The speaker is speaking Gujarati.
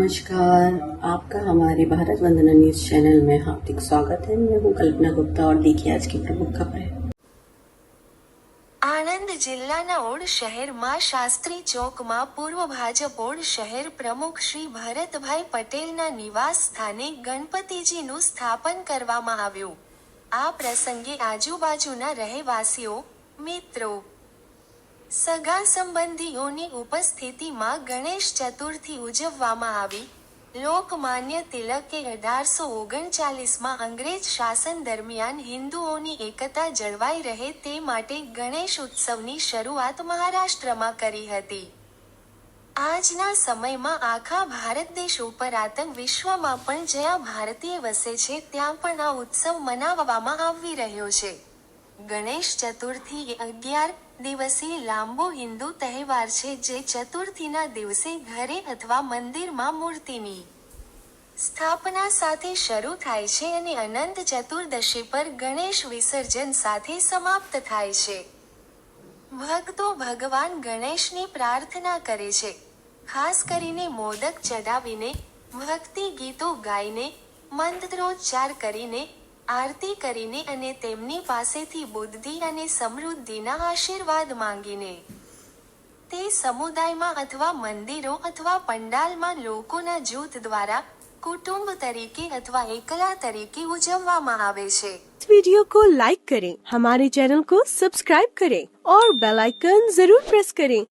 नमस्कार आपका हमारे भारत वंदना न्यूज चैनल में हार्दिक स्वागत है मैं हूँ कल्पना गुप्ता और देखिए आज की प्रमुख खबरें આણંદ જિલ્લાના ઓડ શહેરમાં શાસ્ત્રી ચોકમાં પૂર્વ ભાજપ ઓડ શહેર પ્રમુખ શ્રી ભરતભાઈ પટેલના નિવાસ સ્થાને ગણપતિજીનું સ્થાપન કરવામાં આવ્યું આ પ્રસંગે આજુબાજુના રહેવાસીઓ મિત્રો સગા સંબંધીઓની ઉપસ્થિતિમાં ગણેશ ચતુર્થી ઉજવવામાં આવી. લોકમાન્ય તિલકે અઢારસો ઓગણચાલીસમાં અંગ્રેજ શાસન દરમિયાન હિન્દુઓની એકતા જળવાઈ રહે તે માટે ગણેશ ઉત્સવની શરૂઆત મહારાષ્ટ્રમાં કરી હતી. આજના સમયમાં આખા ભારત દેશ ઉપર આતંક વિશ્વમાં પણ જ્યાં ભારતીય વસે છે ત્યાં પણ આ ઉત્સવ મનાવવામાં આવી રહ્યો છે. ગણેશ ચતુર્થી અગિયાર દિવસીય લાંબો હિન્દુ તહેવાર છે જે ચતુર્થીના દિવસે ઘરે અથવા મંદિરમાં મૂર્તિની સ્થાપના સાથે શરૂ થાય છે અને અનંત ચતુર્દશી પર ગણેશ વિસર્જન સાથે સમાપ્ત થાય છે. ભક્તો ભગવાન ગણેશની પ્રાર્થના કરે છે. ખાસ કરીને મોદક ચડાવીને ભક્તિ ગીતો ગાઈને, મંત્રોચ્ચાર કરીને આરતી કરીને અને તેમની પાસેથી બુદ્ધિ અને સમૃદ્ધિના આશીર્વાદ માંગીને તે સમુદાયમાં અથવા મંદિરો અથવા પંડાલમાં લોકોના જૂથ દ્વારા કુટુંબ તરીકે અથવા એકલા તરીકે ઉજવવામાં આવે છે इस वीडियो को लाइक करें हमारे चैनल को सब्सक्राइब करें और बेल आइकन जरूर प्रेस करें